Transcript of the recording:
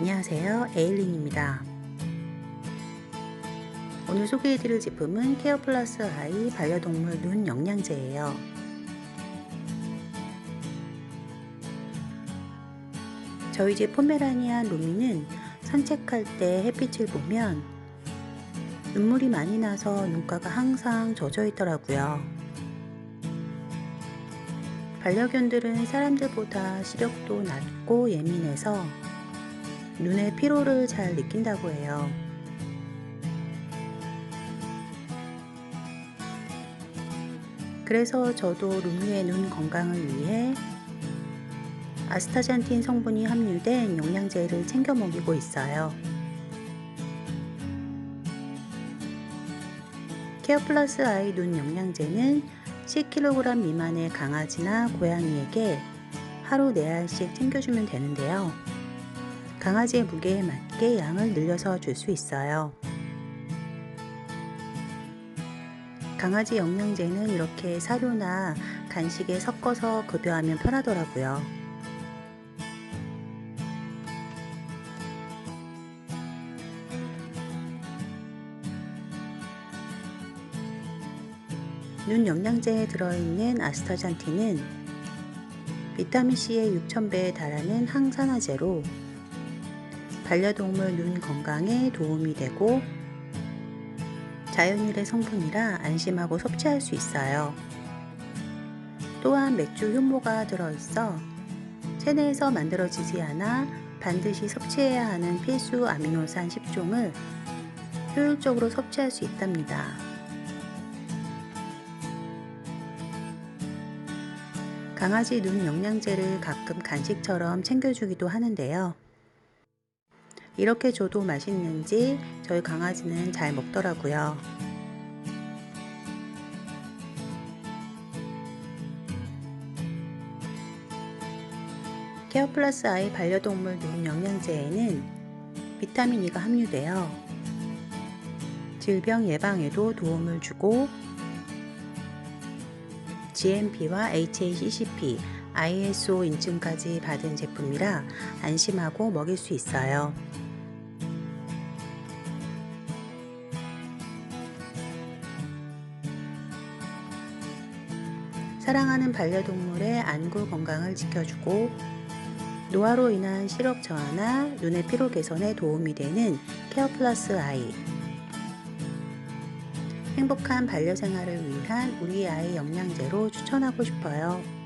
안녕하세요. 에일린입니다. 오늘 소개해드릴 제품은 케어 플러스 아이 반려동물 눈 영양제예요. 저희 집 포메라니안 루미는 산책할 때 햇빛을 보면 눈물이 많이 나서 눈가가 항상 젖어 있더라고요. 반려견들은 사람들보다 시력도 낮고 예민해서 눈의 피로를 잘 느낀다고 해요. 그래서 저도 루미의 눈 건강을 위해 아스타잔틴 성분이 함유된 영양제를 챙겨 먹이고 있어요. 케어 플러스 아이 눈 영양제는 10kg 미만의 강아지나 고양이에게 하루 4알씩 챙겨주면 되는데요. 강아지의 무게에 맞게 양을 늘려서 줄 수 있어요. 강아지 영양제는 이렇게 사료나 간식에 섞어서 급여하면 편하더라고요. 눈 영양제에 들어있는 아스타잔틴은 비타민C의 6000배에 달하는 항산화제로 반려동물 눈 건강에 도움이 되고 자연유래 성분이라 안심하고 섭취할 수 있어요. 또한 맥주 효모가 들어있어 체내에서 만들어지지 않아 반드시 섭취해야 하는 필수 아미노산 10종을 효율적으로 섭취할 수 있답니다. 강아지 눈 영양제를 가끔 간식처럼 챙겨주기도 하는데요. 이렇게 줘도 맛있는지 저희 강아지는 잘 먹더라고요. 케어 플러스 아이 반려동물 눈 영양제에는 비타민 E가 함유되어 질병 예방에도 도움을 주고 GMP와 HACCP, ISO 인증까지 받은 제품이라 안심하고 먹일 수 있어요. 사랑하는 반려동물의 안구 건강을 지켜주고 노화로 인한 시력 저하나 눈의 피로 개선에 도움이 되는 케어 플러스 아이 행복한 반려 생활을 위한 우리 아이 영양제로 추천하고 싶어요.